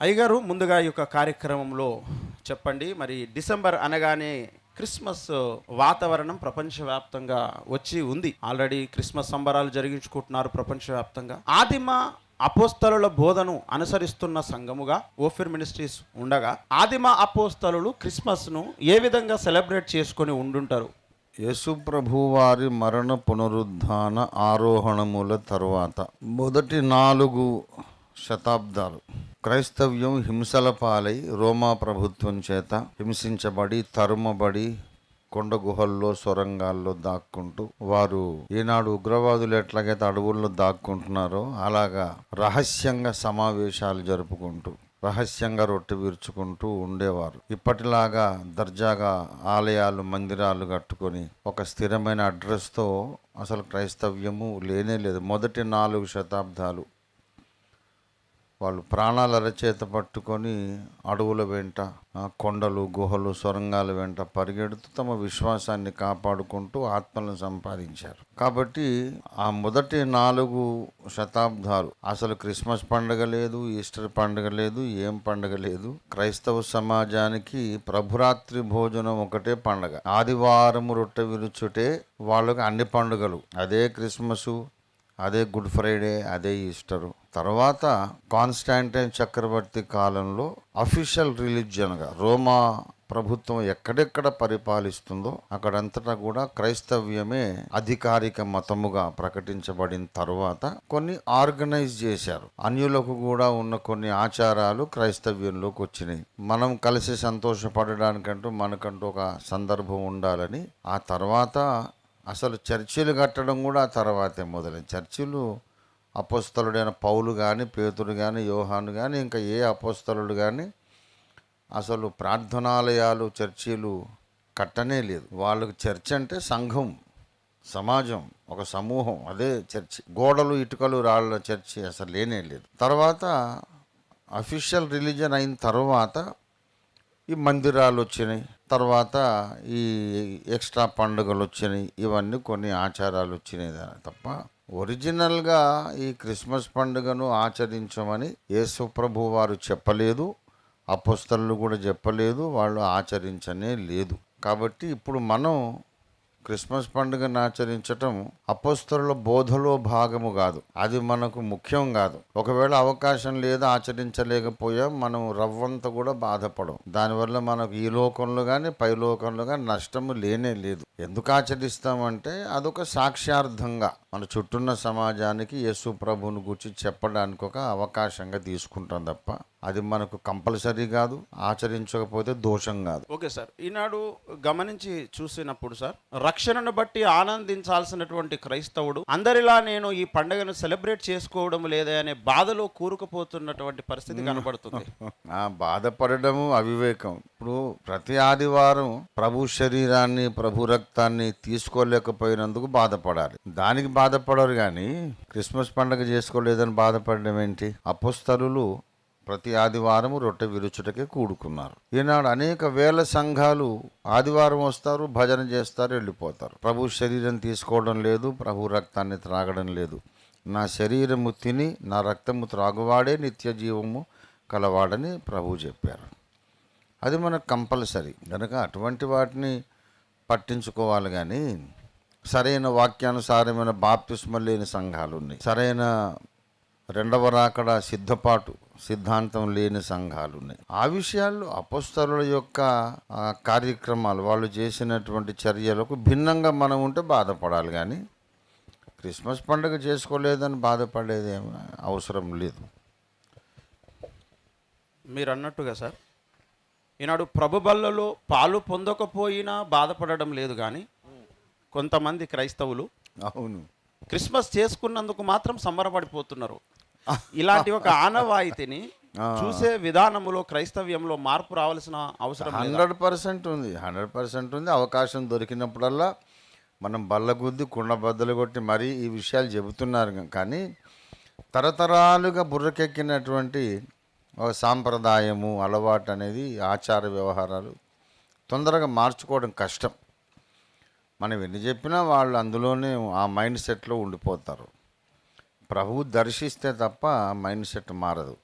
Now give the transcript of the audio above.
అయ్యగారు ముందుగా ఈ యొక్క కార్యక్రమంలో చెప్పండి. మరి డిసెంబర్ అనగానే క్రిస్మస్ వాతావరణం ప్రపంచవ్యాప్తంగా వచ్చి ఉంది. ఆల్రెడీ క్రిస్మస్ సంబరాలు జరిగించుకుంటున్నారు ప్రపంచవ్యాప్తంగా. ఆదిమ అపోస్తలుల బోధను అనుసరిస్తున్న సంఘముగా ఓఫిర్ మినిస్ట్రీస్ ఉండగా ఆదిమ అపోస్తలులు క్రిస్మస్ను ఏ విధంగా సెలబ్రేట్ చేసుకొని ఉండుంటారు? యేసు ప్రభు వారి మరణ పునరుద్ధాన ఆరోహణముల తరువాత మొదటి నాలుగు శతాబ్దాలు క్రైస్తవ్యం హింసల పాలై రోమా ప్రభుత్వం చేత హింసించబడి తరుమబడి కొండ గుహల్లో సొరంగాల్లో దాక్కుంటూ వారు ఈనాడు ఉగ్రవాదులు ఎట్లాగైతే అడవుల్లో దాక్కుంటున్నారో అలాగా రహస్యంగా సమావేశాలు జరుపుకుంటూ రహస్యంగా రొట్టె విరుచుకుంటూ ఉండేవారు. ఇప్పటిలాగా దర్జాగా ఆలయాలు మందిరాలు కట్టుకొని ఒక స్థిరమైన అడ్రస్తో అసలు క్రైస్తవ్యము లేనే లేదు. మొదటి నాలుగు శతాబ్దాలు వాళ్ళు ప్రాణాల అరచేత పట్టుకొని అడవుల వెంట కొండలు గుహలు సొరంగాల వెంట పరిగెడుతూ తమ విశ్వాసాన్ని కాపాడుకుంటూ ఆత్మలను సంపాదించారు. కాబట్టి ఆ మొదటి నాలుగు శతాబ్దాలు అసలు క్రిస్మస్ పండుగ లేదు ఈస్టర్ పండుగ లేదు ఏం పండుగ లేదు. క్రైస్తవ సమాజానికి ప్రభురాత్రి భోజనం ఒకటే పండుగ. ఆదివారము రొట్టె విరుచుటే వాళ్ళకి అన్ని పండుగలు. అదే క్రిస్మసు అదే గుడ్ ఫ్రైడే అదే ఈస్టరు. తర్వాత కాన్స్టాంటైన్ చక్రవర్తి కాలంలో అఫీషియల్ రిలీజియన్గా రోమా ప్రభుత్వం ఎక్కడెక్కడ పరిపాలిస్తుందో అక్కడంతటా కూడా క్రైస్తవ్యమే అధికారిక మతముగా ప్రకటించబడిన తర్వాత కొన్ని ఆర్గనైజ్ చేశారు. అన్యులకు కూడా ఉన్న కొన్ని ఆచారాలు క్రైస్తవ్యంలోకి వచ్చినాయి. మనం కలిసి సంతోషపడడానికంటూ మనకంటూ ఒక సందర్భం ఉండాలని ఆ తర్వాత అసలు చర్చిలు కట్టడం కూడా ఆ తర్వాతే మొదలైంది. చర్చిలు అపోస్తలుడైన పౌలు కానీ పేతుడు కానీ యోహాను కానీ ఇంకా ఏ అపోస్తలుడు కానీ అసలు ప్రార్థనాలయాలు చర్చిలు కట్టనే లేదు. వాళ్ళకి చర్చ్ అంటే సంఘం సమాజం ఒక సమూహం. అదే చర్చి. గోడలు ఇటుకలు రాళ్ళ చర్చి అసలు లేనే లేదు. తర్వాత అఫీషియల్ రిలీజన్ అయిన తర్వాత ఈ మందిరాలు వచ్చినాయి. తర్వాత ఈ ఎక్స్ట్రా పండుగలు వచ్చినాయి ఇవన్నీ కొన్ని ఆచారాలు వచ్చినాయి తప్ప ఒరిజినల్గా ఈ క్రిస్మస్ పండుగను ఆచరించమని యేసుప్రభు వారు చెప్పలేదు అపోస్తలు కూడా చెప్పలేదు వాళ్ళు ఆచరించనే లేదు. కాబట్టి ఇప్పుడు మనం క్రిస్మస్ పండుగను ఆచరించటం అపోస్తరుల బోధలో భాగము కాదు. అది మనకు ముఖ్యం కాదు. ఒకవేళ అవకాశం లేదు ఆచరించలేకపోయాం మనం రవ్వంత కూడా బాధపడం దానివల్ల మనకు ఈ లోకంలో కానీ పై లోకంలో కానీ నష్టము లేనే లేదు. ఎందుకు ఆచరిస్తామంటే అదొక సాక్ష్యార్థంగా మన చుట్టూన్న సమాజానికి యేసు ప్రభుని గురించి చెప్పడానికి ఒక అవకాశంగా తీసుకుంటాం తప్ప అది మనకు కంపల్సరీ కాదు ఆచరించకపోతే దోషం కాదు. Okay sir. ఈనాడు గమనించి చూసినప్పుడు సార్ రక్షణను బట్టి ఆనందించాల్సినటువంటి క్రైస్తవుడు అందరిలా నేను ఈ పండుగను సెలబ్రేట్ చేసుకోవడం లేదే అనే బాధలో కూరుకుపోతున్నటువంటి పరిస్థితి కనబడుతుంది. ఆ బాధపడడము అవివేకం. ఇప్పుడు ప్రతి ఆదివారం ప్రభు శరీరాన్ని ప్రభు రక్తాన్ని తీసుకోలేకపోయినందుకు బాధపడాలి. దానికి బాధపడరు కానీ క్రిస్మస్ పండుగ చేసుకోలేదని బాధపడడం ఏంటి? అపోస్తలులు ప్రతి ఆదివారం రొట్టె విరుచుటకే కూడుకున్నారు. ఈనాడు అనేక వేల సంఘాలు ఆదివారం వస్తారు భజన చేస్తారు వెళ్ళిపోతారు. ప్రభు శరీరం తీసుకోవడం లేదు ప్రభు రక్తాన్ని త్రాగడం లేదు. నా శరీరము తిని నా రక్తము త్రాగువాడే నిత్య జీవము కలవాడని ప్రభు చెప్పారు. అది మనకు కంపల్సరీ. కనుక అటువంటి వాటిని పట్టించుకోవాలి కానీ సరైన వాక్యానుసారమైన బాప్తిస్మ లేని సంఘాలు ఉన్నాయి. సరైన రెండవ రాకడ సిద్ధపాటు సిద్ధాంతం లేని సంఘాలు ఉన్నాయి ఆ విషయాల్లో అపస్తరుల యొక్క కార్యక్రమాలు వాళ్ళు చేసినటువంటి చర్యలకు భిన్నంగా మనం ఉంటే బాధపడాలి కానీ క్రిస్మస్ పండుగ చేసుకోలేదని బాధపడేది అవసరం లేదు. మీరు అన్నట్టుగా సార్ ఈనాడు ప్రభు బల్లలో పాలు పొందకపోయినా బాధపడడం లేదు కానీ కొంతమంది క్రైస్తవులు అవును. క్రిస్మస్ చేసుకున్నందుకు మాత్రం సంబరపడిపోతున్నారు. ఇలాంటి ఒక ఆనవాయితీని చూసే విధానములో క్రైస్తవ్యంలో మార్పు రావాల్సిన అవసరం హండ్రెడ్ పర్సెంట్ ఉంది. హండ్రెడ్ పర్సెంట్ ఉంది. అవకాశం దొరికినప్పుడల్లా మనం బల్ల గుద్ది కుండ బద్దలు కొట్టి మరీ ఈ విషయాలు చెబుతున్నారు కానీ తరతరాలుగా బుర్రకెక్కినటువంటి ఒక సాంప్రదాయము అలవాటు అనేది ఆచార వ్యవహారాలు తొందరగా మార్చుకోవడం కష్టం. మనం ఎన్ని చెప్పినా వాళ్ళు అందులోనే ఆ మైండ్ సెట్లో ఉండిపోతారు. ప్రభువు దర్శిస్తే తప్ప మైండ్ సెట్ మారదు.